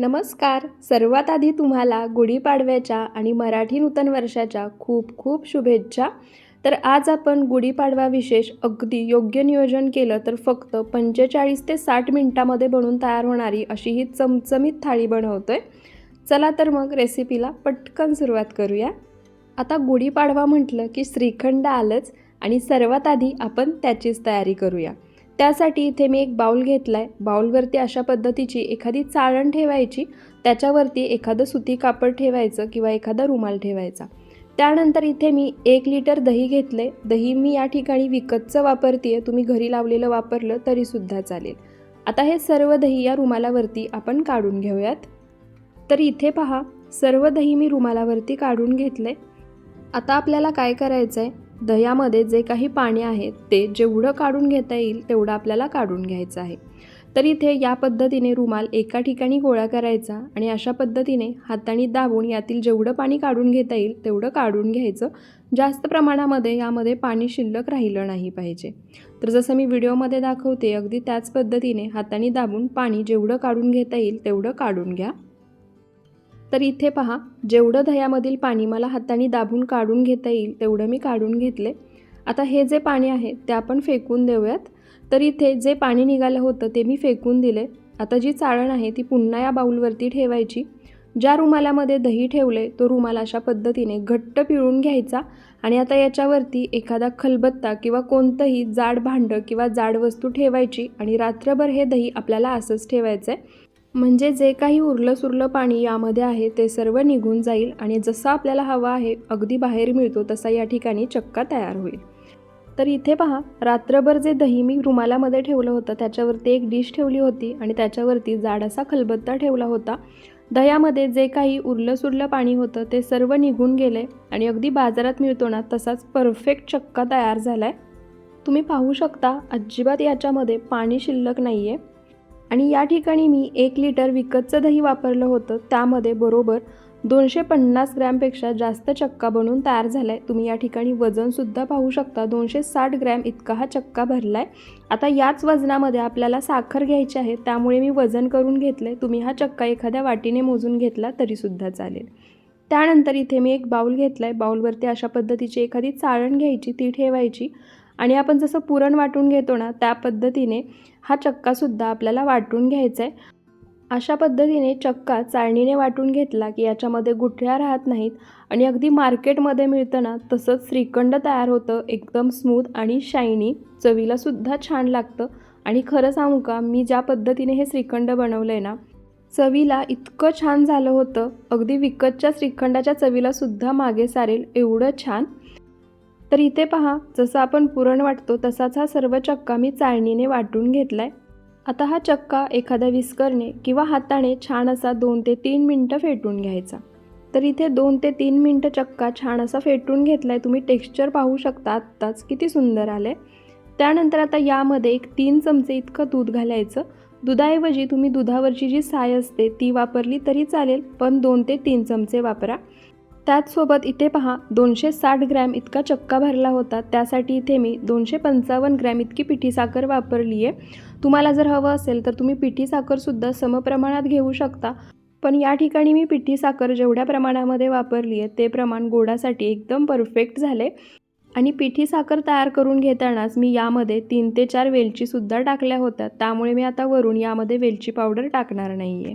नमस्कार. सर्वात आधी तुम्हाला गुढीपाडव्याच्या आणि मराठी नूतन वर्षाच्या खूप खूप शुभेच्छा. तर आज आपण गुढीपाडवा विशेष अगदी योग्य नियोजन केलं तर फक्त पंचेचाळीस ते साठ मिनटामध्ये बनून तयार होणारी अशी ही चमचमीत थाळी बनवतोय. चला तर मग रेसिपीला पटकन सुरुवात करूया. आता गुढीपाडवा म्हटलं की श्रीखंड आलंच आणि सर्वात आधी आपण त्याचीच तयारी करूया. त्यासाठी इथे मी एक बाऊल घेतला आहे बाऊलवरती अशा पद्धतीची एखादी चाळण ठेवायची त्याच्यावरती एखादं सुती कापड ठेवायचं किंवा एखादा रुमाल ठेवायचा. त्यानंतर इथे मी एक लिटर दही घेतले दही मी या ठिकाणी विकतचं वापरते आहे तुम्ही घरी लावलेलं वापरलं तरीसुद्धा चालेल. आता हे सर्व दही या रुमालावरती आपण काढून घेऊयात. तर इथे पहा सर्व दही मी रुमालावरती काढून घेतले आता आपल्याला काय करायचं आहे दह्यामध्ये जे काही पाणी आहे ते जेवढं काढून घेता येईल तेवढं आपल्याला काढून घ्यायचं आहे. तर इथे या पद्धतीने रुमाल एका ठिकाणी गोळा करायचा आणि अशा पद्धतीने हाताने दाबून यातील जेवढं पाणी काढून घेता येईल तेवढं काढून घ्यायचं. जास्त प्रमाणामध्ये यामध्ये पाणी शिल्लक राहिलं नाही पाहिजे. तर जसं मी व्हिडिओमध्ये दाखवते अगदी त्याच पद्धतीने हाताने दाबून पाणी जेवढं काढून घेता येईल तेवढं काढून घ्या. तर इथे पहा जेवढं दह्यामधील पाणी मला हाताने दाबून काढून घेता येईल तेवढं मी काढून घेतले. आता हे जे पाणी आहे ते आपण फेकून देऊयात. तर इथे जे पाणी निघालं होतं ते मी फेकून दिले. आता जी चाळण आहे ती पुन्हा या बाऊलवरती ठेवायची. ज्या रुमालामध्ये दही ठेवले तो रुमाल अशा पद्धतीने घट्ट पिळून घ्यायचा आणि आता याच्यावरती एखादा खलबत्ता किंवा कोणतंही जाड भांडं किंवा जाड वस्तू ठेवायची आणि रात्रभर हे दही आपल्याला असंच ठेवायचं आहे म्हणजे जे काही उरलं सुरलं पाणी यामध्ये आहे ते सर्व निघून जाईल आणि जसं आपल्याला हवा आहे अगदी बाहेर मिळतो तसा या ठिकाणी चक्का तयार होईल. तर इथे पहा रात्रभर जे दही मी रुमालामध्ये ठेवलं होतं त्याच्यावरती एक डिश ठेवली होती आणि त्याच्यावरती जाड असा खलबत्ता ठेवला होता. दह्यामध्ये जे काही उरलं सुरलं पाणी होतं ते सर्व निघून गेले आणि अगदी बाजारात मिळतो ना तसाच परफेक्ट चक्का तयार झाला आहे तुम्ही पाहू शकता अजिबात याच्यामध्ये पाणी शिल्लक नाही आहे आणि या ठिकाणी मी एक लिटर विकतचं दही वापरलं होतं. त्यामध्ये बरोबर दोनशे पन्नास ग्रॅमपेक्षा जास्त चक्का बनवून तयार झाला आहे तुम्ही या ठिकाणी वजनसुद्धा पाहू शकता. दोनशे साठ ग्रॅम इतका हा चक्का भरला आहे आता याच वजनामध्ये आपल्याला साखर घ्यायची आहे. त्यामुळे मी वजन करून घेतलं आहे तुम्ही हा चक्का एखाद्या वाटीने मोजून घेतला तरीसुद्धा चालेल. त्यानंतर इथे मी एक बाऊल घेतला आहे बाऊलवरती अशा पद्धतीची एखादी चाळण घ्यायची. ती ठेवायची. आणि आपण जसं पुरण वाटून घेतो ना त्या पद्धतीने हा चक्कासुद्धा आपल्याला वाटून घ्यायचा आहे. अशा पद्धतीने चक्का चाळणीने वाटून घेतला की याच्यामध्ये गुठळ्या राहत नाहीत आणि अगदी मार्केटमध्ये मिळतं ना तसंच श्रीखंड तयार होतं एकदम स्मूथ आणि शायनी. चवीलासुद्धा छान लागतं. आणि खरं सांगू का मी ज्या पद्धतीने हे श्रीखंड बनवलं आहे ना चवीला इतकं छान झालं होतं. अगदी विकतच्या श्रीखंडाच्या चवीलासुद्धा मागे सारेल एवढं छान. तर इथे पहा जसं आपण पुरण वाटतो तसाच हा सर्व चक्का मी चाळणीने वाटून घेतला आहे आता हा चक्का एखाद्या विस्करने किंवा हाताने छान असा दोन ते तीन मिनटं फेटून घ्यायचा. तर इथे दोन ते तीन मिनटं चक्का छान असा फेटून घेतला आहे तुम्ही टेक्स्चर पाहू शकता आत्ताच किती सुंदर आलं त्यानंतर आता यामध्ये एक तीन चमचे इतकं दूध घालायचं. दुधाऐवजी तुम्ही दुधावरची जी साय असते ती वापरली तरी चालेल पण दोन ते तीन चमचे वापरा. त्याचसोबत इथे पहा दोनशे साठ ग्रॅम इतका चक्का भरला होता. त्यासाठी इथे मी दोनशे पंचावन्न ग्रॅम इतकी पिठी साखर वापरली आहे तुम्हाला जर हवं असेल तर तुम्ही पिठी साखरसुद्धा समप्रमाणात घेऊ शकता. पण या ठिकाणी मी पिठी साखर जेवढ्या प्रमाणामध्ये वापरली आहे ते प्रमाण गोडासाठी एकदम परफेक्ट झाले. आणि पिठी साखर तयार करून घेतानाच मी यामध्ये तीन ते चार वेलचीसुद्धा टाकल्या होत्या. त्यामुळे मी आता वरून यामध्ये वेलची पावडर टाकणार नाही आहे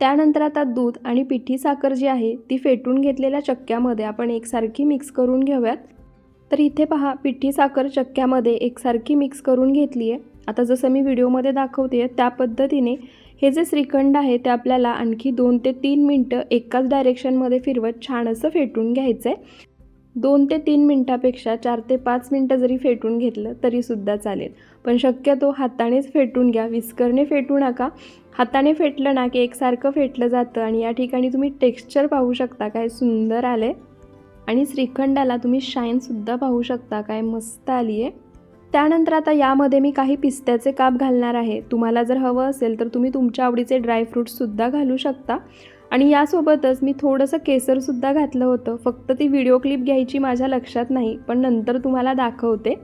त्यानंतर आता दूध आणि पिठी साखर जी आहे ती फेटून घेतलेल्या चक्क्यामध्ये आपण एकसारखी मिक्स करून घेऊयात. तर इथे पहा पिठी साखर चक्क्यामध्ये एकसारखी मिक्स करून घेतली आहे. आता जसं मी व्हिडिओमध्ये दाखवते आहे त्या पद्धतीने हे जे श्रीखंड आहे ते आपल्याला आणखी दोन ते तीन मिनटं एकाच डायरेक्शनमध्ये फिरवत छान असं फेटून घ्यायचं आहे दोन ते तीन मिनटापेक्षा चार ते पाच मिनटं जरी फेटून घेतलं तरीसुद्धा चालेल. पण शक्यतो हातानेच फेटून घ्या. विस्करने फेटू नका. हाताने फेटलं ना की एकसारखं फेटलं जातं आणि या ठिकाणी तुम्ही टेक्स्चर पाहू शकता काय सुंदर आलं आहे आणि श्रीखंडाला तुम्ही शाईनसुद्धा पाहू शकता काय मस्त आली आहे. त्यानंतर आता यामध्ये मी काही पिस्त्याचे काप घालणार आहे. तुम्हाला जर हवं असेल तर तुम्ही तुमच्या आवडीचे ड्रायफ्रूट्ससुद्धा घालू शकता. आणि यासोबतच मी थोडंसं केसरसुद्धा घातलं होतं. फक्त ती व्हिडिओ क्लिप घ्यायची माझ्या लक्षात नाही पण नंतर तुम्हाला दाखवते.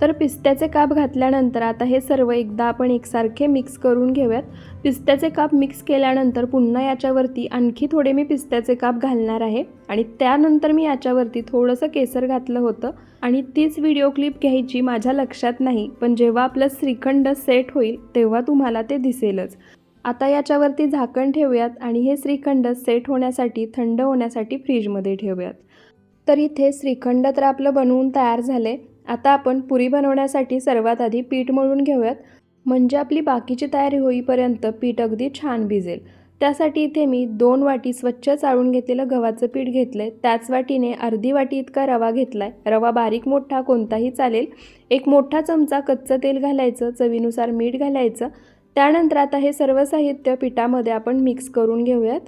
तर पिस्त्याचे काप घातल्यानंतर आता हे सर्व एकदा आपण एकसारखे मिक्स करून घेऊयात. पिस्त्याचे काप मिक्स केल्यानंतर पुन्हा याच्यावरती आणखी थोडे मी पिस्त्याचे काप घालणार आहे. आणि त्यानंतर मी याच्यावरती थोडंसं केसर घातलं होतं. आणि तीच व्हिडिओ क्लिप घ्यायची माझ्या लक्षात नाही पण जेव्हा आपलं श्रीखंड सेट होईल तेव्हा तुम्हाला ते दिसेलच. आता याच्यावरती झाकण ठेवूयात आणि हे श्रीखंड सेट होण्यासाठी थंड होण्यासाठी फ्रीजमध्ये ठेवूयात. तर इथे श्रीखंड तर आपलं बनवून तयार झाले आता आपण पुरी बनवण्यासाठी सर्वात आधी पीठ मळून घेऊयात. म्हणजे आपली बाकीची तयारी होईपर्यंत पीठ अगदी छान भिजेल. त्यासाठी इथे मी दोन वाटी स्वच्छ चाळून घेतलेलं गव्हाचं पीठ घेतलं आहे त्याच वाटीने अर्धी वाटी इतका रवा घेतला आहे रवा बारीक मोठा कोणताही चालेल. एक मोठा चमचा कच्चं तेल घालायचं चवीनुसार मीठ घालायचं. त्यानंतर आता हे सर्व साहित्य पिठामध्ये आपण मिक्स करून घेऊयात.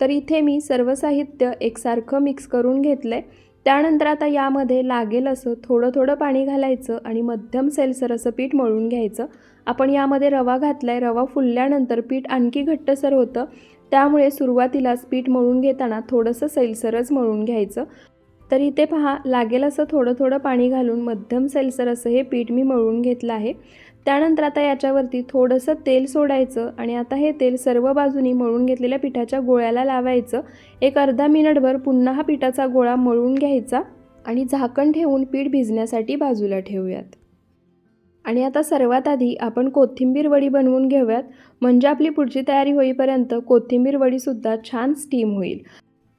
तर इथे मी सर्व साहित्य एकसारखं मिक्स करून घेतलं आहे त्यानंतर आता यामध्ये लागेल असं थोडं थोडं पाणी घालायचं आणि मध्यम सेलसर असं पीठ मळून घ्यायचं. आपण यामध्ये रवा घातला आहे रवा फुलल्यानंतर पीठ आणखी घट्टसर होतं. त्यामुळे सुरुवातीलाच पीठ मळून घेताना थोडंसं सैलसरच मळून घ्यायचं. तर इथे पहा लागेल असं थोडं थोडं पाणी घालून मध्यम सैलसर असं हे पीठ मी मळून घेतलं आहे. त्यानंतर आता याच्यावरती थोडंसं तेल सोडायचं आणि आता हे तेल सर्व बाजूनी मळून घेतलेल्या पिठाच्या गोळ्याला लावायचं. एक अर्धा मिनिटभर पुन्हा हा पिठाचा गोळा मळून घ्यायचा आणि झाकण ठेवून पीठ भिजण्यासाठी बाजूला ठेवूयात. आणि आता सर्वात आधी आपण कोथिंबीर वडी बनवून घेऊयात. म्हणजे आपली पुढची तयारी होईपर्यंत कोथिंबीर वडीसुद्धा छान स्टीम होईल.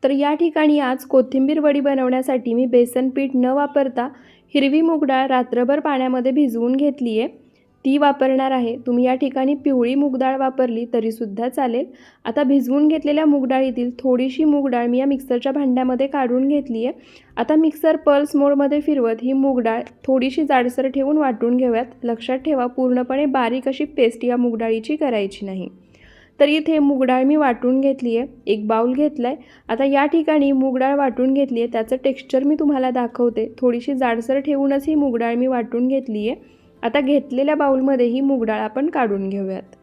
तर या ठिकाणी आज कोथिंबीर वडी बनवण्यासाठी मी बेसन पीठ न वापरता हिरवी मूग डाळ रात्रभर पाण्यामध्ये भिजवून घेतली आहे ती वापरणार आहे. तुम्ही या ठिकाणी पिवळी मूग डाळ वापरली तरीसुद्धा चालेल. आता भिजवून घेतलेल्या मूगडाळीतील थोडीशी मूग डाळ मी या मिक्सरच्या भांड्यामध्ये काढून घेतली आहे. आता मिक्सर पल्स मोडमध्ये फिरवत ही मूगडाळ थोडीशी जाडसर ठेवून वाटून घेऊयात. लक्षात ठेवा पूर्णपणे बारीक अशी पेस्ट या मूग डाळीची करायची नाही. तर इथे मूगडाळ मी वाटून घेतली आहे. एक बाऊल घेतला आहे आता या ठिकाणी मूगडाळ वाटून घेतली आहे. त्याचं टेक्स्चर मी तुम्हाला दाखवते. थोडीशी जाडसर ठेवूनच ही मूगडाळ मी वाटून घेतली आहे. आता घेतलेल्या बाऊलमध्ये ही मूगडाळ आपण काढून घेऊयात.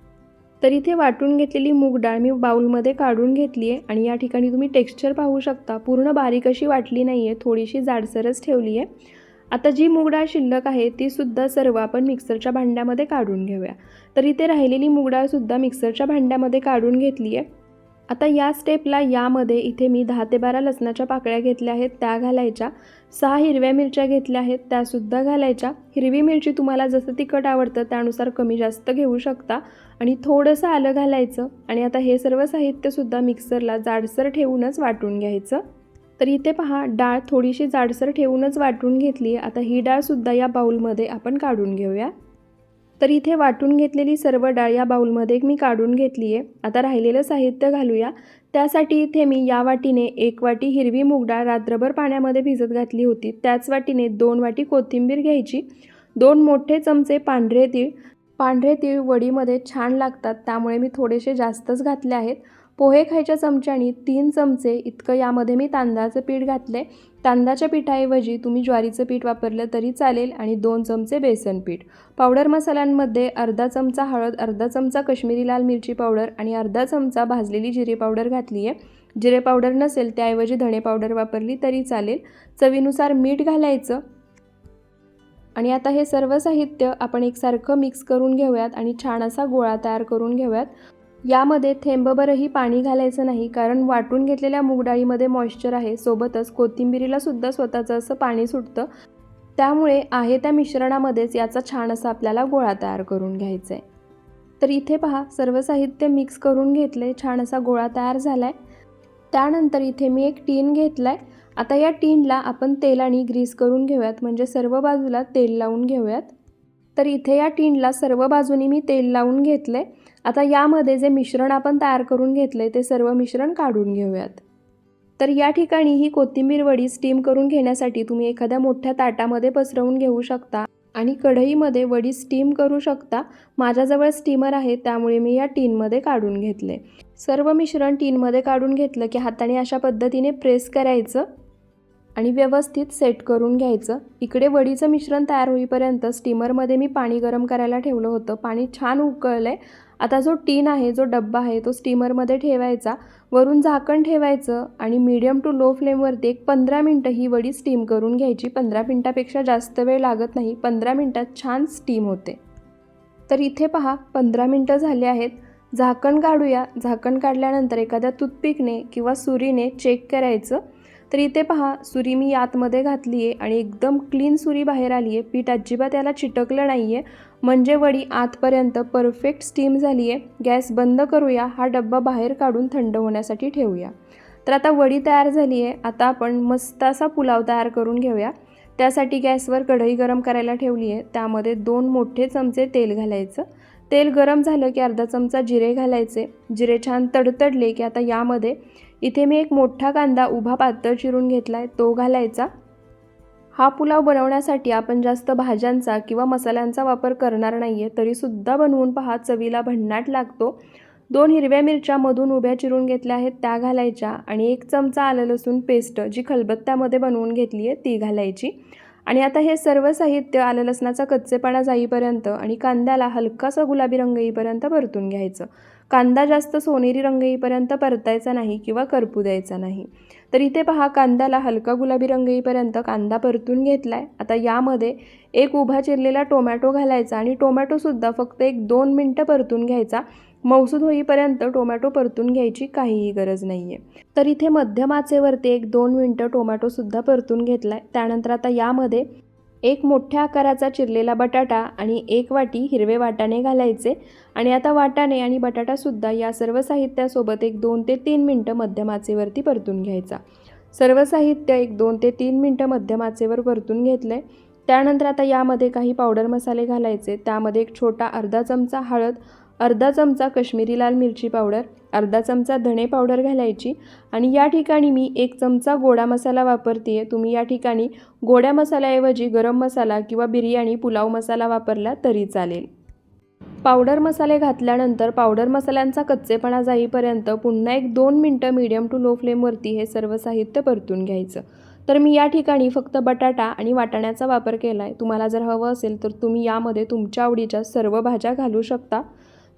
तर इथे वाटून घेतलेली मूग डाळ मी बाऊलमध्ये काढून घेतली आहे आणि या ठिकाणी तुम्ही टेक्स्चर पाहू शकता. पूर्ण बारीक अशी वाटली नाही आहे थोडीशी जाडसरच ठेवली आहे. आता जी मूग डाळ शिल्लक आहे ती सुद्धा सर्व आपण मिक्सरच्या भांड्यामध्ये काढून घेऊया. तर इथे राहिलेली मूग डाळसुद्धा मिक्सरच्या भांड्यामध्ये काढून घेतली आहे. आता या स्टेपला यामध्ये इथे मी दहा ते बारा लसणाच्या पाकळ्या घेतल्या आहेत त्या घालायच्या. सहा हिरव्या मिरच्या घेतल्या आहेत त्यासुद्धा घालायच्या. हिरवी मिरची तुम्हाला जसं तिखट आवडतं त्यानुसार कमी जास्त घेऊ शकता. आणि थोडंसं आलं घालायचं आणि आता हे सर्व साहित्यसुद्धा मिक्सरला जाडसर ठेवूनच वाटून घ्यायचं. तर इथे पहा डाळ थोडीशी जाडसर ठेवूनच वाटून घेतली आता ही डाळसुद्धा या बाऊलमध्ये आपण काढून घेऊया. तर इथे वाटून घेतलेली सर्व डाळ या बाऊलमध्ये मी काढून घेतली आहे. आता राहिलेलं साहित्य घालूया. त्यासाठी इथे मी या वाटीने एक वाटी हिरवी मूग डाळ रात्रभर पाण्यामध्ये भिजत घातली होती. त्याच वाटीने दोन वाटी कोथिंबीर घ्यायची. दोन मोठे चमचे पांढरे तीळ. पांढरे तीळ वडीमध्ये छान लागतात त्यामुळे मी थोडेसे जास्तच घातले आहेत. पोहे खायच्या चमच्यानी तीन चमचे इतकं यामध्ये मी तांदळाचं पीठ घातले तांदळाच्या पिठाऐवजी तुम्ही ज्वारीचं पीठ वापरलं तरी चालेल आणि दोन चमचे बेसन पीठ. पावडर मसाल्यांमध्ये अर्धा चमचा हळद अर्धा चमचा कश्मीरी लाल मिरची पावडर आणि अर्धा चमचा भाजलेली जिरे पावडर घातली आहे जिरे पावडर नसेल त्याऐवजी धणे पावडर वापरली तरी चालेल. चवीनुसार मीठ घालायचं. आणि आता हे सर्व साहित्य आपण एकसारखं मिक्स करून घेऊयात आणि छान असा गोळा तयार करून घेऊयात. यामध्ये थेंबभरही पाणी घालायचं नाही कारण वाटून घेतलेल्या मुगडाळीमध्ये मॉइश्चर आहे. सोबतच कोथिंबिरीला सुद्धा स्वतःचं असं पाणी सुटतं. त्यामुळे आहे त्या मिश्रणामध्येच याचा छान असा आपल्याला गोळा तयार करून घ्यायचा आहे तर इथे पहा सर्व साहित्य मिक्स करून घेतले छान असा गोळा तयार झाला आहे त्यानंतर इथे मी एक टीन घेतला आहे आता या टीनला आपण तेलाने ग्रीस करून घेऊयात म्हणजे सर्व बाजूला तेल लावून घेऊयात. तर इथे या टीनला सर्व बाजूनी मी तेल लावून घेतलं आहे आता यामध्ये जे मिश्रण आपण तयार करून घेतले ते सर्व मिश्रण काढून घेऊयात. तर या ठिकाणी ही कोथिंबीर वडी स्टीम करून घेण्यासाठी तुम्ही एखाद्या मोठ्या ताटामध्ये पसरवून घेऊ शकता आणि कढईमध्ये वडी स्टीम करू शकता. माझ्याजवळ स्टीमर आहे त्यामुळे मी या टीनमध्ये काढून घेतले सर्व मिश्रण टीनमध्ये काढून घेतलं की हाताने अशा पद्धतीने प्रेस करायचं आणि व्यवस्थित सेट करून घ्यायचं. इकडे वडीचं मिश्रण तयार होईपर्यंत स्टीमरमध्ये मी पाणी गरम करायला ठेवलं होतं. पाणी छान उकळलं आहे आता जो टीन आहे जो डब्बा आहे तो स्टीमरमध्ये ठेवायचा. वरून झाकण ठेवायचं आणि मीडियम टू लो फ्लेमवरती एक पंधरा मिनटं ही वडी स्टीम करून घ्यायची. पंधरा मिनटापेक्षा जास्त वेळ लागत नाही. पंधरा मिनटात छान स्टीम होते. तर इथे पहा पंधरा मिनटं झाले आहेत. झाकण काढूया. झाकण काढल्यानंतर एखाद्या टूथपिकने किंवा सुरीने चेक करायचं. तर इथे पहा सुरी मी आतमध्ये घातली आहे आणि एकदम क्लीन सुरी बाहेर आली आहे पीठ अजिबात याला चिटकलं नाही आहे म्हणजे वडी आतपर्यंत परफेक्ट स्टीम झाली आहे गॅस बंद करूया हा डब्बा बाहेर काढून थंड होण्यासाठी ठेवूया. तर आता वडी तयार झाली आहे आता आपण मस्त असा पुलाव तयार करून घेऊया. त्यासाठी गॅसवर कढई गरम करायला ठेवली आहे त्यामध्ये दोन मोठे चमचे तेल घालायचं. तेल गरम झालं की अर्धा चमचा जिरे घालायचे. जिरे छान तडतडले की आता यामध्ये इथे मी एक मोठा कांदा उभा पातळ चिरून घेतला आहे तो घालायचा. हा पुलाव बनवण्यासाठी आपण जास्त भाज्यांचा किंवा मसाल्यांचा वापर करणार नाही आहे तरीसुद्धा बनवून पहा. चवीला भन्नाट लागतो. दोन हिरव्या मिरच्या मधून उभ्या चिरून घेतल्या आहेत त्या घालायच्या आणि एक चमचा आलं लसूण पेस्ट जी खलबत्त्यामध्ये बनवून घेतली आहे ती घालायची. आणि आता हे सर्व साहित्य आलं लसणाचा कच्चेपणा जाईपर्यंत आणि कांद्याला हलकासा गुलाबी रंग येईपर्यंत परतून घ्यायचं. कांदा जास्त सोनेरी रंग येईपर्यंत परतायचा नाही किंवा करपू द्यायचा नाही. तर इथे पहा कांद्याला हलका गुलाबी रंग येईपर्यंत कांदा परतून घेतला आहे आता यामध्ये एक उभा चिरलेला टोमॅटो घालायचा आणि टोमॅटोसुद्धा फक्त एक दोन मिनटं परतून घ्यायचा. मौसूद होईपर्यंत टोमॅटो परतून घ्यायची काहीही गरज नाही आहे तर इथे मध्यम आचेवरती एक दोन मिनटं टोमॅटोसुद्धा परतून घेतला आहे त्यानंतर आता यामध्ये एक मोठ्या आकाराचा चिरलेला बटाटा आणि एक वाटी हिरवे वाटाणे घालायचे. आणि आता वाटाणे आणि बटाटासुद्धा या सर्व साहित्यासोबत एक दोन ते तीन मिनटं मध्यम आचेवरती परतून घ्यायचा. सर्व साहित्य एक दोन ते तीन मिनटं मध्यम आचेवर परतून घेतलं आहे त्यानंतर आता यामध्ये काही पावडर मसाले घालायचे. त्यामध्ये एक छोटा अर्धा चमचा हळद अर्धा चमचा कश्मीरी लाल मिरची पावडर अर्धा चमचा धणे पावडर घालायची आणि या ठिकाणी मी एक चमचा गोडा मसाला वापरते आहे तुम्ही या ठिकाणी गोड्या मसाल्याऐवजी गरम मसाला किंवा बिर्याणी पुलाव मसाला वापरला तरी चालेल. पावडर मसाले घातल्यानंतर पावडर मसाल्यांचा कच्चेपणा जाईपर्यंत पुन्हा एक दोन मिनटं मीडियम टू लो फ्लेमवरती हे सर्व साहित्य परतून घ्यायचं. तर मी या ठिकाणी फक्त बटाटा आणि वाटाण्याचा वापर केला आहे तुम्हाला जर हवं असेल तर तुम्ही यामध्ये तुमच्या आवडीच्या सर्व भाज्या घालू शकता.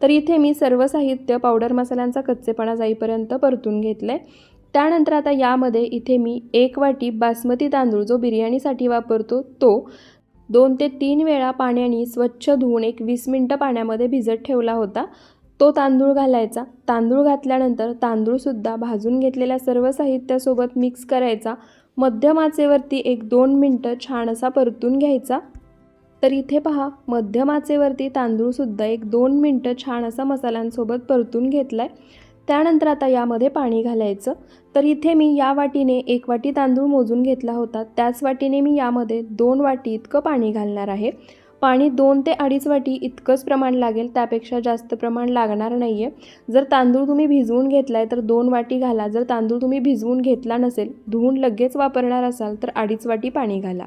तर इथे मी सर्व साहित्य पावडर मसाल्यांचा कच्चेपणा जाईपर्यंत परतून घेतलं आहे त्यानंतर आता यामध्ये इथे मी एक वाटी बासमती तांदूळ जो बिर्याणीसाठी वापरतो तो दोन ते तीन वेळा पाण्याने स्वच्छ धुवून एक वीस मिनटं पाण्यामध्ये भिजत ठेवला होता. तो तांदूळ घालायचा. तांदूळ घातल्यानंतर तांदूळसुद्धा भाजून घेतलेल्या सर्व साहित्यासोबत मिक्स करायचा. मध्यम आचेवरती एक दोन मिनटं छान असा परतून घ्यायचा. तर इथे पहा मध्यम आचेवरती तांदूळसुद्धा एक दोन मिनटं छान असा मसाल्यांसोबत परतून घेतला आहे त्यानंतर आता यामध्ये पाणी घालायचं. तर इथे मी या वाटीने एक वाटी तांदूळ मोजून घेतला होता. त्याच वाटीने मी यामध्ये दोन वाटी इतकं पाणी घालणार आहे. पाणी दोन ते अडीच वाटी इतकंच प्रमाण लागेल त्यापेक्षा जास्त प्रमाण लागणार नाही आहे जर तांदूळ तुम्ही भिजवून घेतला आहे तर दोन वाटी घाला. जर तांदूळ तुम्ही भिजवून घेतला नसेल धुवून लगेच वापरणार असाल तर अडीच वाटी पाणी घाला.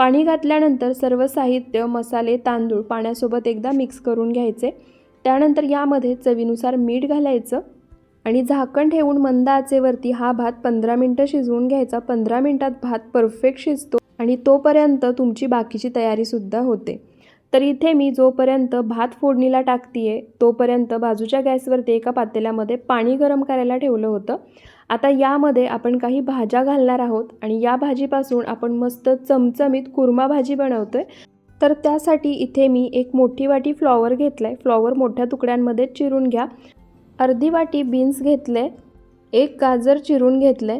पाणी घातल्यानंतर सर्व साहित्य मसाले तांदूळ पाण्यासोबत एकदा मिक्स करून घ्यायचे. त्यानंतर यामध्ये चवीनुसार मीठ घालायचं आणि झाकण ठेवून मंद आचेवरती हा भात पंधरा मिनटं शिजवून घ्यायचा. पंधरा मिनटात भात परफेक्ट शिजतो आणि तोपर्यंत तुमची बाकीची तयारीसुद्धा होते. तर इथे मी जोपर्यंत भात फोडणीला टाकतीये तोपर्यंत बाजूच्या गॅसवरती एका पातेल्यामध्ये पाणी गरम करायला ठेवलं होतं. आता यामध्ये आपण काही भाज्या घालणार आहोत आणि या भाजीपासून आपण मस्त चमचमीत कुर्मा भाजी बनवतो आहे तर त्यासाठी इथे मी एक मोठी वाटी फ्लॉवर घेतला आहे फ्लॉवर मोठ्या तुकड्यांमध्ये चिरून घ्या. अर्धी वाटी बीन्स घेतले एक गाजर चिरून घेतले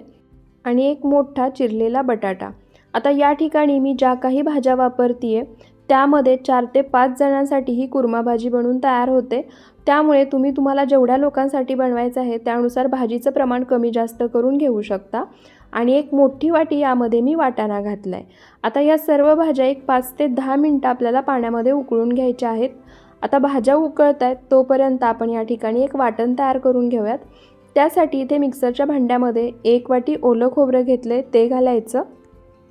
आणि एक मोठा चिरलेला बटाटा. आता या ठिकाणी मी ज्या काही भाज्या वापरते आहे त्यामध्ये चार ते पाच जणांसाठी ही कुर्मा भाजी बनवून तयार होते. त्यामुळे तुम्ही तुम्हाला जेवढ्या लोकांसाठी बनवायचं आहे त्यानुसार भाजीचं प्रमाण कमी जास्त करून घेऊ शकता. आणि एक मोठी वाटी यामध्ये मी वाटाणा घातला आहे आता या सर्व भाज्या एक पाच ते दहा मिनटं आपल्याला पाण्यामध्ये उकळून घ्यायच्या आहेत. आता भाज्या उकळत आहेत तोपर्यंत आपण या ठिकाणी एक वाटण तयार करून घेऊयात. त्यासाठी इथे मिक्सरच्या भांड्यामध्ये एक वाटी ओलं खोबरं घेतलं आहे ते घालायचं.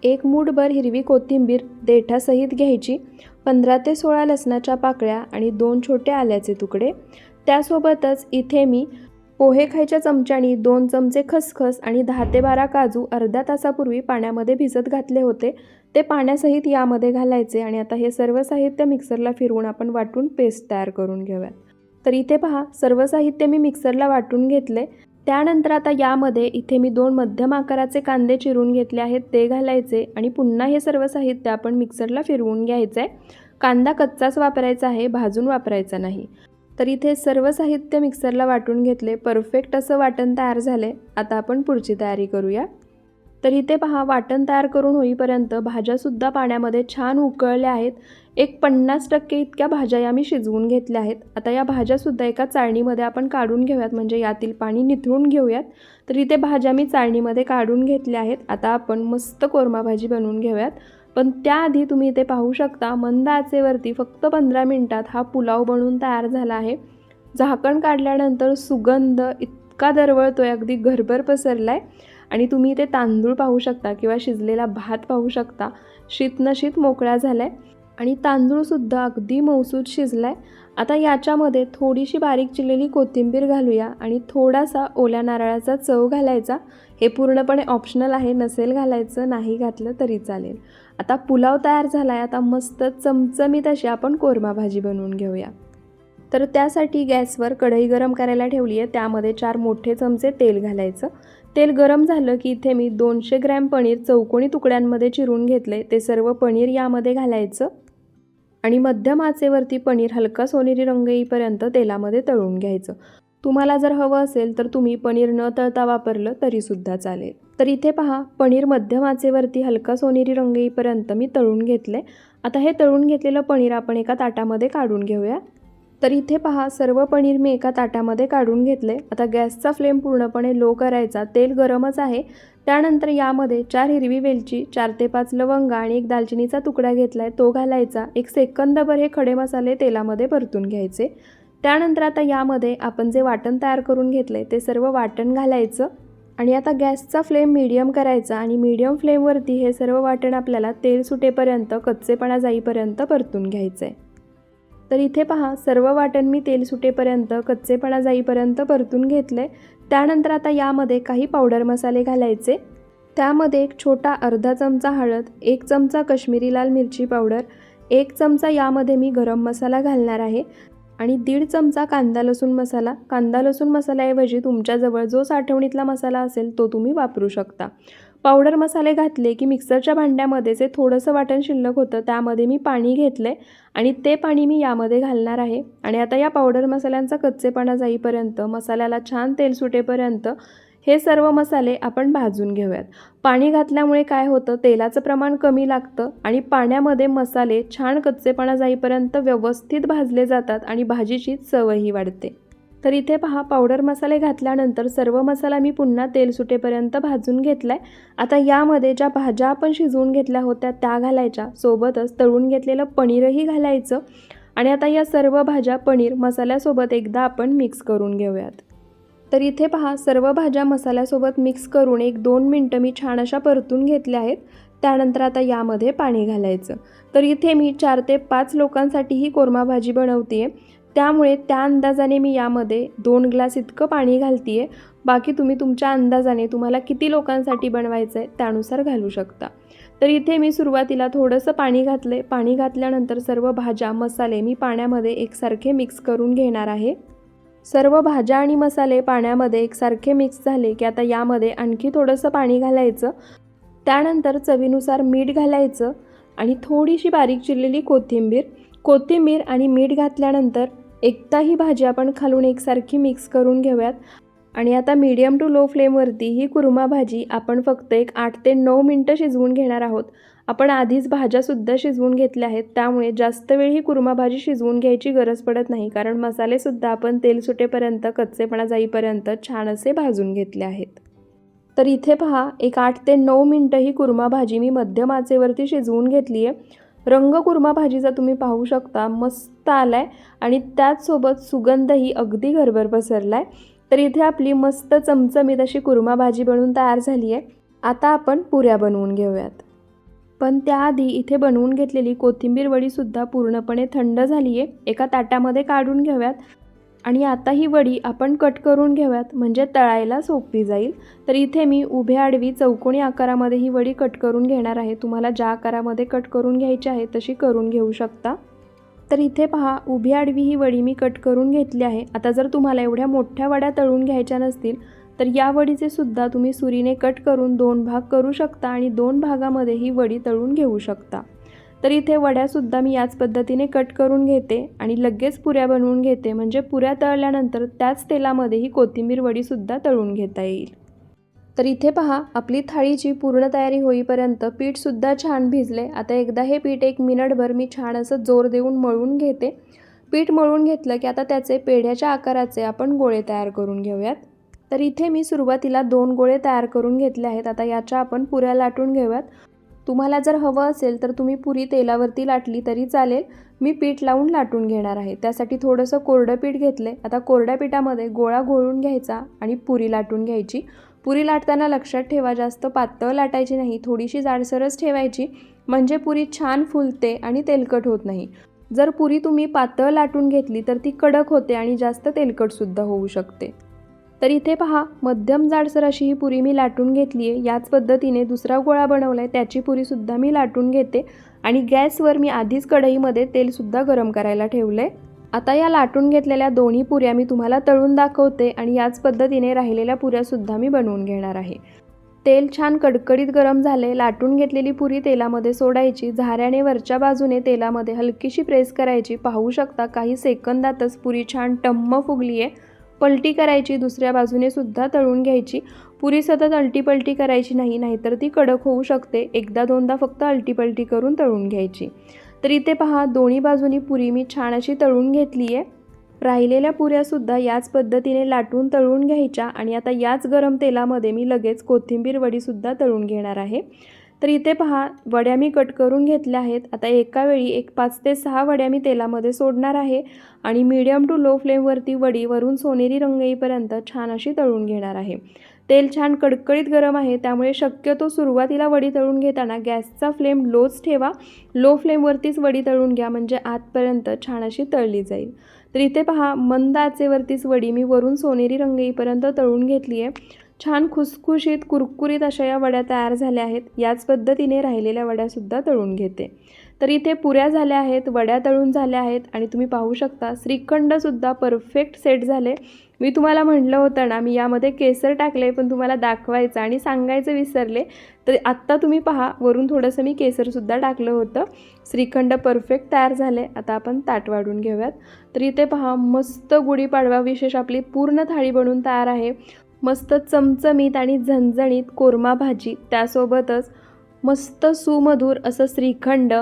एक मूठभर हिरवी कोथिंबीर देठासहित घ्यायची पंधरा ते सोळा लसणाच्या पाकळ्या आणि दोन छोटे आल्याचे तुकडे. त्यासोबतच इथे मी पोहे खायच्या चमच्यानी दोन चमचे खसखस आणि दहा ते बारा काजू अर्ध्या तासापूर्वी पाण्यामध्ये भिजत घातले होते. ते पाण्यासहित यामध्ये घालायचे आणि आता हे सर्व साहित्य मिक्सरला फिरवून आपण वाटून पेस्ट तयार करून घेऊयात. तर इथे पहा सर्व साहित्य मी मिक्सरला वाटून घेतले. त्यानंतर आता यामध्ये इथे मी दोन मध्यम आकाराचे कांदे चिरून घेतले आहेत ते घालायचे आणि पुन्हा हे सर्व साहित्य आपण मिक्सरला फिरवून घ्यायचं आहे कांदा कच्चाच वापरायचा आहे भाजून वापरायचा नाही. तर इथे सर्व साहित्य मिक्सरला वाटून घेतले परफेक्ट असं वाटण तयार झाले आता आपण पुढची तयारी करूया. तर इथे पहा वाटण तयार करून होईपर्यंत भाज्यासुद्धा पाण्यामध्ये छान उकळल्या आहेत. एक पन्नास टक्के इतक्या भाज्या या मी शिजवून घेतल्या आहेत. आता या भाज्यासुद्धा एका चाळणीमध्ये आपण काढून घेऊयात. म्हणजे यातील पाणी निथळून घेऊयात. तर इथे भाज्या मी चाळणीमध्ये काढून घेतल्या आहेत. आता आपण मस्त कोरमा भाजी बनवून घेऊयात. पण त्याआधी तुम्ही इथे पाहू शकता मंद आचेवरती फक्त पंधरा मिनटात हा पुलाव बनवून तयार झाला आहे. झाकण काढल्यानंतर सुगंध इतका दरवळतोय अगदी घरभर पसरला आहे आणि तुम्ही इथे तांदूळ पाहू शकता किंवा शिजलेला भात पाहू शकता. शीत न शीत मोकळा झाला आहे आणि तांदूळसुद्धा अगदी मौसूद शिजला आहे आता याच्यामध्ये थोडीशी बारीक चिरलेली कोथिंबीर घालूया आणि थोडासा ओल्या नारळाचा चव घालायचा. हे पूर्णपणे ऑप्शनल आहे नसेल घालायचं नाही घातलं तरी चालेल. आता पुलाव तयार झाला आहे आता मस्त चमचमीत अशी आपण कोरमा भाजी बनवून घेऊया. तर त्यासाठी गॅसवर कढई गरम करायला ठेवली आहे त्यामध्ये चार मोठे चमचे तेल घालायचं. तेल गरम झालं की इथे मी दोनशे ग्रॅम पनीर चौकोनी तुकड्यांमध्ये चिरून घेतले. ते सर्व पनीर यामध्ये घालायचं आणि मध्यम आचेवरती पनीर हलका सोनेरी रंग येईपर्यंत तेलामध्ये तळून घ्यायचं. तुम्हाला जर हवं असेल तर तुम्ही पनीर न तळता वापरलं तरीसुद्धा चालेल. तर इथे पहा पनीर मध्यम आचेवरती हलका सोनेरी रंग येईपर्यंत मी तळून घेतले. आता हे तळून घेतलेलं पनीर आपण एका ताटामध्ये काढून घेऊया. तर इथे पहा सर्व पनीर मी एका ताटामध्ये काढून घेतले. आता गॅसचा फ्लेम पूर्णपणे लो करायचा. तेल गरमच आहे. त्यानंतर यामध्ये चार हिरवी वेलची चार ते पाच लवंगा आणि एक दालचिनीचा तुकडा घेतला आहे तो घालायचा. एक सेकंदभर हे खडे मसाले तेलामध्ये परतून घ्यायचे. त्यानंतर आता यामध्ये आपण जे वाटण तयार करून घेतले ते सर्व वाटण घालायचं. आणि आता गॅसचा फ्लेम मीडियम करायचा आणि मीडियम फ्लेमवरती हे सर्व वाटण आपल्याला तेल सुटेपर्यंत कच्चेपणा जाईपर्यंत परतून घ्यायचं आहे तर इथे पहा सर्व वाटण मी तेल सुटेपर्यंत कच्चेपणा जाईपर्यंत परतून घेतले त्यानंतर आता यामध्ये काही पावडर मसाले घालायचे. त्यामध्ये एक छोटा अर्धा चमचा हळद एक चमचा कश्मीरी लाल मिरची पावडर एक चमचा यामध्ये मी गरम मसाला घालणार आहे आणि दीड चमचा कांदा लसूण मसाला. कांदा लसूण मसाल्याऐवजी तुमच्याजवळ जो साठवणीतला मसाला असेल तो तुम्ही वापरू शकता. पावडर मसाले घातले की मिक्सरच्या भांड्यामध्ये जे थोडंसं वाटण शिल्लक होतं त्यामध्ये मी पाणी घेतलं आणि ते पाणी मी यामध्ये घालणार आहे. आणि आता या पावडर मसाल्यांचा कच्चेपणा जाईपर्यंत मसाल्याला छान तेल सुटेपर्यंत हे सर्व मसाले आपण भाजून घेऊयात. पाणी घातल्यामुळे काय होतं तेलाचं प्रमाण कमी लागतं आणि पाण्यामध्ये मसाले छान कच्चेपणा जाईपर्यंत व्यवस्थित भाजले जातात आणि भाजीची चवही वाढते. तर इथे पहा पावडर मसाले घातल्यानंतर सर्व मसाला मी पुन्हा तेल सुटेपर्यंत भाजून घेतला आहे आता यामध्ये ज्या भाज्या आपण शिजवून घेतल्या होत्या त्या घालायच्या. सोबतच तळून घेतलेलं पनीरही घालायचं. आणि आता या सर्व भाज्या पनीर मसाल्यासोबत एकदा आपण मिक्स करून घेऊयात. तर इथे पहा सर्व भाज्या मसाल्यासोबत मिक्स करून एक दोन मिनटं मी छान अशा परतून घेतल्या आहेत. त्यानंतर आता यामध्ये पाणी घालायचं. तर इथे मी चार ते पाच लोकांसाठी ही कोरमा भाजी बनवते आहे त्यामुळे त्या अंदाजाने मी यामध्ये दोन ग्लास इतकं पाणी घालते आहे बाकी तुम्ही तुमच्या अंदाजाने तुम्हाला किती लोकांसाठी बनवायचं आहे त्यानुसार घालू शकता. तर इथे मी सुरुवातीला थोडंसं पाणी घातले पाणी घातल्यानंतर सर्व भाज्या मसाले मी पाण्यामध्ये एकसारखे मिक्स करून घेणार आहे. सर्व भाज्या आणि मसाले पाण्यामध्ये एकसारखे मिक्स झाले की आता यामध्ये आणखी थोडंसं पाणी घालायचं. त्यानंतर चवीनुसार मीठ घालायचं आणि थोडीशी बारीक चिरलेली कोथिंबीर कोथिंबीर आणि मीठ घातल्यानंतर एकता ही भाजी आपण खालून एकसारखी मिक्स करून घेऊयात. आणि आता मीडियम टू लो फ्लेमवरती ही कुर्मा भाजी आपण फक्त एक आठ ते नऊ मिनटं शिजवून घेणार आहोत. आपण आधीच भाज्यासुद्धा शिजवून घेतल्या आहेत त्यामुळे जास्त वेळ ही कुर्मा भाजी शिजवून घ्यायची गरज पडत नाही कारण मसालेसुद्धा आपण तेल सुटेपर्यंत कच्चेपणा जाईपर्यंत छान असे भाजून घेतले आहेत. तर इथे पहा एक आठ ते नऊ मिनटं ही कुर्मा भाजी मी मध्यम आचेवरती शिजवून घेतली आहे रंग कुर्मा भाजीचा तुम्ही पाहू शकता मस्त आला आहे आणि त्याचसोबत सुगंधही अगदी घरभर पसरला आहे तर इथे आपली मस्त चमचमीत अशी कुर्मा भाजी बनवून तयार झाली आहे आता आपण पुऱ्या बनवून घेऊयात. पण त्याआधी इथे बनवून घेतलेली कोथिंबीर वडीसुद्धा पूर्णपणे थंड झाली आहे एका ताटामध्ये काढून घेऊयात. आणि आता ही वडी आपण कट करून घेऊयात म्हणजे तळायला सोपी जाईल. तर इथे मी उभ्या आडवी चौकोनी आकारामध्ये ही वडी कट करून घेणार आहे. तुम्हाला ज्या आकारामध्ये कट करून घ्यायची आहे तशी करून घेऊ शकता. तर इथे पहा उभी आडवी ही वडी मी कट करून घेतली आहे. आता जर तुम्हाला एवढ्या मोठ्या वड्या तळून घ्यायच्या नसतील तर या वडीचे सुद्धा तुम्ही सुरीने कट करून दोन भाग करू शकता आणि दोन भागामध्ये ही वडी तळून घेऊ शकता. तर इथे वड्यासुद्धा मी याच पद्धतीने कट करून घेते आणि लगेच पुऱ्या बनवून घेते. म्हणजे पुऱ्या तळल्यानंतर त्याच तेलामध्ये ही कोथिंबीर वडीसुद्धा तळून घेता येईल. तर इथे पहा आपली थाळीची पूर्ण तयारी होईपर्यंत पीठसुद्धा छान भिजले. आता एकदा हे पीठ एक मिनटभर मी छान असं जोर देऊन मळून घेते. पीठ मळून घेतलं की आता त्याचे पेढ्याच्या आकाराचे आपण गोळे तयार करून घेऊयात. तर इथे मी सुरुवातीला दोन गोळे तयार करून घेतले आहेत. आता याच्या आपण पुऱ्या लाटून घेऊयात. तुम्हाला जर हवं असेल तर तुम्ही पुरी तेलावरती लाटली तरी चालेल. मी पीठ लावून लाटून घेणार आहे. त्यासाठी थोडंसं कोरडं पीठ घेतले आता कोरड्या पिठामध्ये गोळा घोळून घ्यायचा आणि पुरी लाटून घ्यायची. पुरी लाटताना लक्षात ठेवा जास्त पातळ लाटायची नाही. थोडीशी जाडसरच ठेवायची. म्हणजे पुरी छान फुलते आणि तेलकट होत नाही. जर पुरी तुम्ही पातळ लाटून घेतली तर ती कडक होते आणि जास्त तेलकटसुद्धा होऊ शकते. तर इथे पहा मध्यम जाडसर अशी ही पुरी मी लाटून घेतली आहे याच पद्धतीने दुसरा गोळा बनवला आहे त्याची पुरीसुद्धा मी लाटून घेते. आणि गॅसवर मी आधीच कढईमध्ये तेलसुद्धा गरम करायला ठेवलं आहे आता या लाटून घेतलेल्या दोन्ही पुऱ्या मी तुम्हाला तळून दाखवते आणि याच पद्धतीने राहिलेल्या पुऱ्यासुद्धा मी बनवून घेणार आहे. तेल छान कडकडीत गरम झाले लाटून घेतलेली पुरी तेलामध्ये सोडायची झाऱ्याने वरच्या बाजूने तेलामध्ये हलकीशी प्रेस करायची. पाहू शकता काही सेकंदातच पुरी छान टम्म फुगली आहे पलटी करायची दुसऱ्या बाजूने सुद्धा तळून घ्यायची. पुरी सतत अलटीपलटी करायची नाही नाहीतर ती कडक होऊ शकते. एकदा दोनदा फक्त अलटीपलटी करून तळून घ्यायची. तर इथे पहा दोन्ही बाजूनी पुरी मी छान अशी तळून घेतली आहे राहिलेल्या पुऱ्यासुद्धा याच पद्धतीने लाटून तळून घ्यायच्या आणि आता याच गरम तेलामध्ये मी लगेच कोथिंबीर वडीसुद्धा तळून घेणार आहे. तर इथे पहा वड्या मी कट करून घेतल्या आहेत. आता एका वेळी एक पाच ते सहा वड्या मी तेलामध्ये सोडणार आहे आणि मीडियम टू लो फ्लेमवरती वडी वरून सोनेरी रंग येईपर्यंत छान अशी तळून घेणार आहे. तेल छान कडकडीत गरम आहे त्यामुळे शक्यतो सुरुवातीला वडी तळून घेताना गॅसचा फ्लेम लोच ठेवा. लो फ्लेमवरतीच वडी तळून घ्या म्हणजे आतपर्यंत छान अशी तळली जाईल. तर इथे पहा मंद आचेवरतीच वडी मी वरून सोनेरी रंग येईपर्यंत तळून घेतली आहे छान खुसखुशीत कुरकुरीत अशा या वड्या तयार झाल्या आहेत. याच पद्धतीने राहिलेल्या वड्यासुद्धा तळून घेते. तर इथे पुऱ्या झाल्या आहेत वड्या तळून झाल्या आहेत आणि तुम्ही पाहू शकता श्रीखंडसुद्धा परफेक्ट सेट झाले. मी तुम्हाला म्हटलं होतं ना मी यामध्ये केसर टाकले पण तुम्हाला दाखवायचं आणि सांगायचं विसरले. तर आत्ता तुम्ही पहा वरून थोडंसं मी केसरसुद्धा टाकलं होतं. श्रीखंड परफेक्ट तयार झाले. आता आपण ताट वाढून घेऊयात. तर इथे पहा मस्त गुढीपाडवा विशेष आपली पूर्ण थाळी बनून तयार आहे. मस्त चमचमीत आणि झणझणीत कोरमा भाजी त्यासोबतच मस्त सुमधूर असं श्रीखंड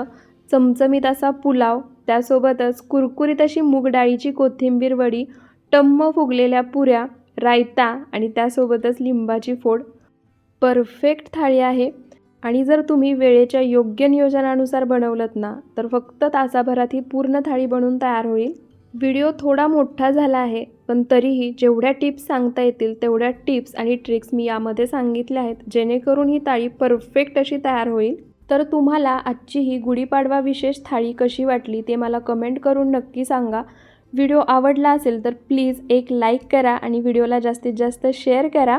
चमचमीत असा पुलाव त्यासोबतच कुरकुरीत अशी मूग डाळीची कोथिंबीर वडी टम्म फुगलेल्या पुऱ्या रायता आणि त्यासोबतच लिंबाची फोड. परफेक्ट थाळी आहे आणि जर तुम्ही वेळेच्या योग्य नियोजनानुसार बनवलत ना तर फक्त तासाभरात ही पूर्ण थाळी बनून तयार होईल. व्हिडिओ थोडा मोठा झाला आहे पण तरीही जेवढ्या टिप्स सांगता येतील तेवढ्या टिप्स आणि ट्रिक्स मी यामध्ये सांगितल्या आहेत. जेणेकरून ही थाळी परफेक्ट अशी तयार होईल. तर तुम्हाला आजची ही गुढीपाडवा विशेष थाळी कशी वाटली ते मला कमेंट करून नक्की सांगा. व्हिडिओ आवडला असेल तर प्लीज एक लाईक करा आणि व्हिडिओला जास्तीत जास्त शेअर करा.